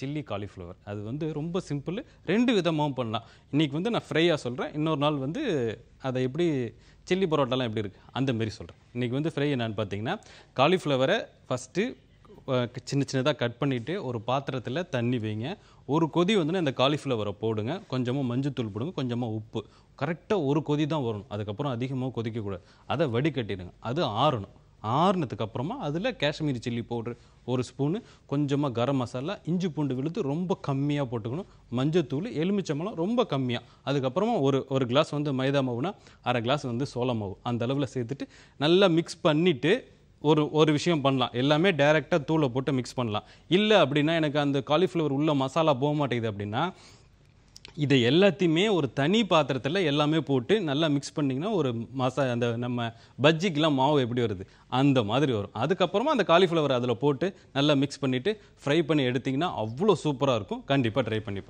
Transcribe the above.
Chilli cauliflower. அது வந்து ரொம்ப சிம்பிள் ரெண்டு விதமாகவும் பண்ணலாம். இன்றைக்கி வந்து நான் ஃப்ரையாக சொல்கிறேன் இன்னொரு நாள் வந்து அதை எப்படி சில்லி பரோட்டாலாம் எப்படி இருக்குது அந்த மாரி சொல்கிறேன் இன்றைக்கி வந்து ஃப்ரை என்னான்னு பார்த்தீங்கன்னா காலிஃப்ளவரை ஃபஸ்ட்டு சின்ன சின்னதாக கட் பண்ணிவிட்டு ஒரு பாத்திரத்தில் தண்ணி வைங்க. ஒரு கொதி வந்து இந்த காலிஃப்ளவரை போடுங்க. கொஞ்சமாக மஞ்சத்தூள் போடுங்க கொஞ்சமாக உப்பு. கரெக்டாக ஒரு கொதி தான் வரணும். அதுக்கப்புறம் அதிகமாக கொதிக்கக்கூடாது. அதை வடிகட்டிடுங்க. அது ஆறணும். ஆறுனதுக்கு அப்புறமா அதில் காஷ்மீரி சில்லி பவுடர் ஒரு ஸ்பூனு கொஞ்சமாக கரம் மசாலா இஞ்சி பூண்டு விழுது ரொம்ப கம்மியாக போட்டுக்கணும். மஞ்சத்தூள் எலுமிச்சம்பழம் ரொம்ப கம்மியாக அதுக்கப்புறமா ஒரு ஒரு கிளாஸ் வந்து மைதா மாவுனா அரை கிளாஸ் வந்து சோள மாவு. அந்த அளவில் சேர்த்துட்டு நல்லா மிக்ஸ் பண்ணிவிட்டு ஒரு ஒரு விஷயம் பண்ணலாம். எல்லாமே டைரெக்டாக தூளை போட்டு மிக்ஸ் பண்ணலாம். இல்லை அப்படின்னா எனக்கு அந்த காலிஃப்ளவர் உள்ள மசாலா போக மாட்டேங்குது அப்படின்னா இதை எல்லாத்தையுமே ஒரு தனி பாத்திரத்தில் எல்லாமே போட்டு நல்லா மிக்ஸ் பண்ணிங்கன்னா ஒரு மசா அந்த நம்ம பஜ்ஜிக்கெலாம் மாவு எப்படி வருது? அந்த மாதிரி வரும். அதுக்கப்புறமா அந்த காலிஃப்ளவர் அதில் போட்டு நல்லா மிக்ஸ் பண்ணிவிட்டு ஃப்ரை பண்ணி எடுத்திங்கன்னா அவ்வளோ சூப்பராக இருக்கும். கண்டிப்பாக ட்ரை பண்ணி